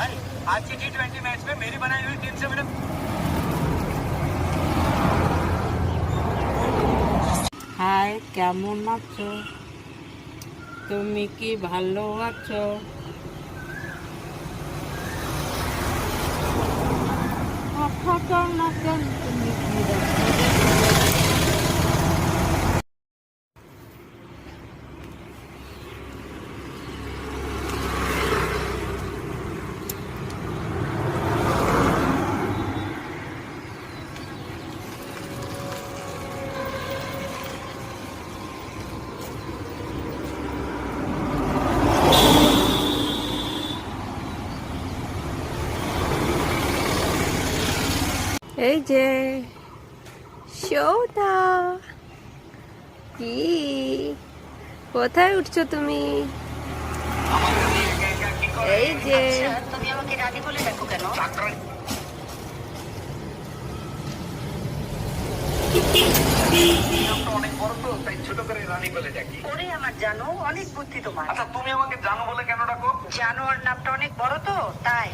भाई आज की टी ट्वेंटी मैच में मेरी बनाई हुई टीम से मैंने হাই কেমন আছো তুমি কি ভালো আছো না কেন তুমি এই যে সৌদা কি? কোথায় উঠছো তুমি? এই যে। তুমি আমাকে রানী বলে ডাকো কেন অনেক বড় তো তাই ছোট করে রানী বলে ডাকি ওরে আমার জানো অনেক বুদ্ধি তোমার। আচ্ছা তুমি আমাকে জানো বলে কেন ডাকো? জানোয়ার নামটা অনেক বড় তো তাই।